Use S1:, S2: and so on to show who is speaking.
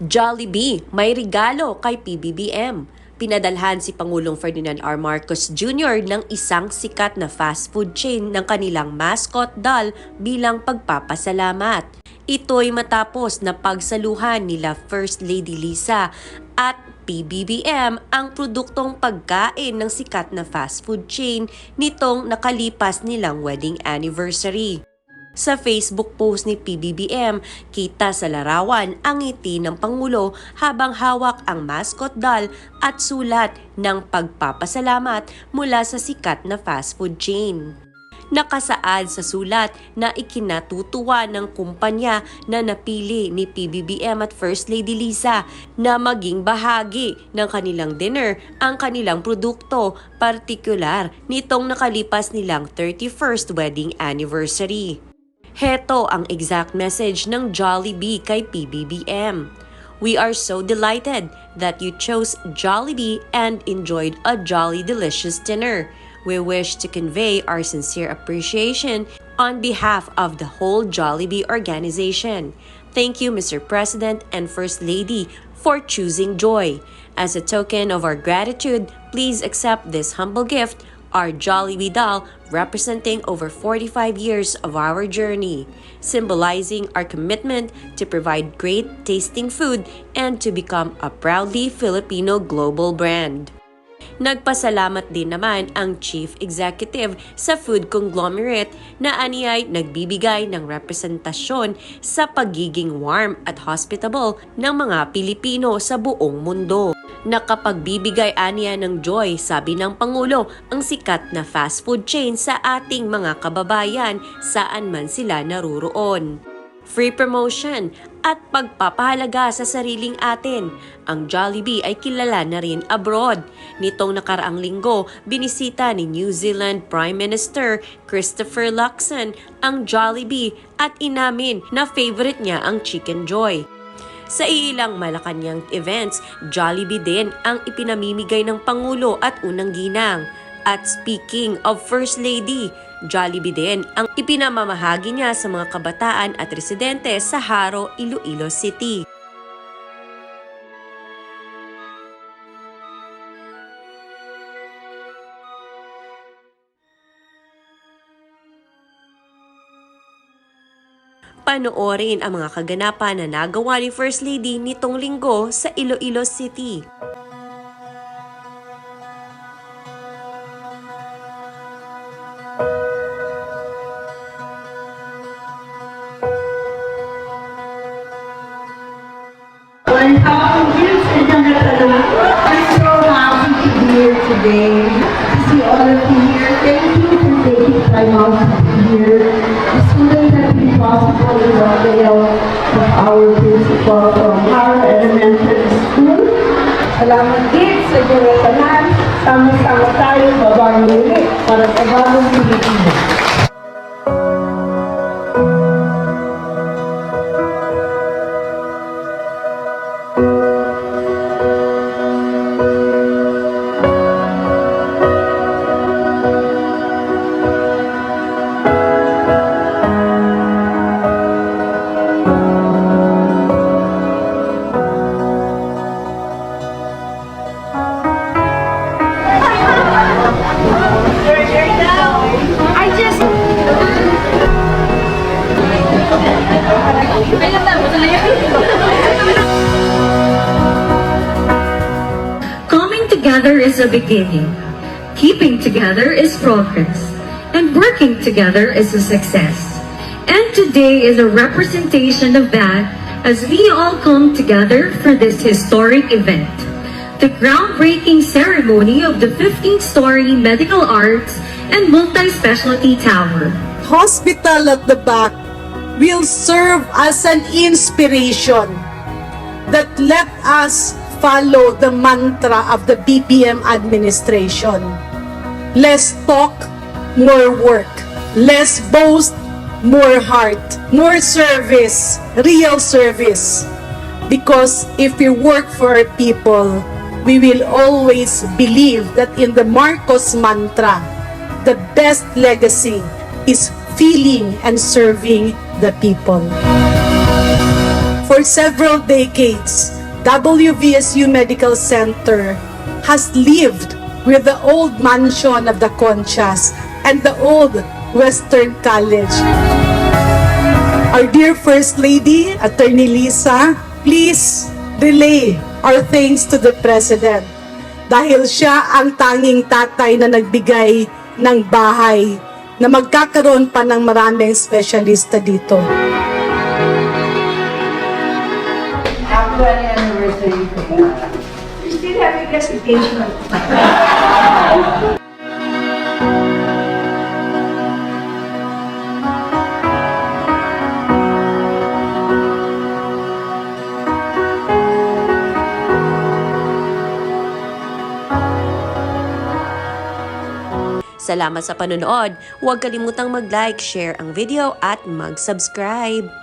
S1: Jollibee may regalo kay PBBM. Pinadalhan si Pangulong Ferdinand R. Marcos Jr. ng isang sikat na fast food chain ng kanilang mascot doll bilang pagpapasalamat. Ito'y matapos na pagsaluhan nila First Lady Lisa at PBBM ang produktong pagkain ng sikat na fast food chain nitong nakalipas nilang wedding anniversary. Sa Facebook post ni PBBM, kita sa larawan ang ngiti ng Pangulo habang hawak ang mascot doll at sulat ng pagpapasalamat mula sa sikat na fast food chain. Nakasaad sa sulat na ikinatutuwa ng kumpanya na napili ni PBBM at First Lady Lisa na maging bahagi ng kanilang dinner ang kanilang produkto, partikular nitong nakalipas nilang 31st wedding anniversary. Heto ang exact message ng Jollibee kay PBBM. We are so delighted that you chose Jollibee and enjoyed a jolly delicious dinner. We wish to convey our sincere appreciation on behalf of the whole Jollibee organization. Thank you, Mr. President and First Lady, for choosing joy. As a token of our gratitude, please accept this humble gift our Jollibee doll representing over 45 years of our journey, symbolizing our commitment to provide great tasting food and to become a proudly Filipino global brand. Nagpasalamat din naman ang Chief Executive sa food conglomerate na aniyay nagbibigay ng representasyon sa pagiging warm at hospitable ng mga Pilipino sa buong mundo. Nakapagbibigay aniya ng joy, sabi ng Pangulo, ang sikat na fast food chain sa ating mga kababayan saan man sila naruroon free promotion, at pagpapahalaga sa sariling atin. Ang Jollibee ay kilala na rin abroad. Nitong nakaraang linggo, binisita ni New Zealand Prime Minister Christopher Luxon ang Jollibee at inamin na favorite niya ang Chicken Joy. Sa ilang Malacanang events, Jollibee din ang ipinamimigay ng Pangulo at unang ginang. At speaking of First Lady, Jollibee din ang ipinamamahagi niya sa mga kabataan at residente sa Haro, Iloilo City. Panoorin ang mga kaganapan na nagawa ni First Lady nitong linggo sa Iloilo City.
S2: Today, to see all of you here. Thank you for taking time out here. Wouldn't have been possible without the help of our principal from Hara Elementary School. Salamat din sa inyong tanan. Sama-sama
S3: Coming together is a beginning. Keeping together is progress. And working together is a success. And today is a representation of that as we all come together for this historic event. The groundbreaking ceremony of the 15-story Medical Arts and Multi-Specialty Tower.
S4: hospital at the back will serve as an inspiration that let us follow the mantra of the BBM administration. Less talk, more work. Less boast, more heart. More service, real service. Because if we work for our people, we will always believe that in the Marcos mantra, the best legacy is feeling and serving the people. For several decades, WVSU Medical Center has lived with the old mansion of the Conchas and the old Western College. Our dear First Lady, Attorney Lisa, please relay our thanks to the President dahil siya ang tanging tatay na nagbigay ng bahay na magkakaroon pa ng maraming specialista dito.
S2: Happy anniversary to you. You're still having
S1: Salamat sa panonood. Huwag kalimutang mag-like, share ang video at mag-subscribe.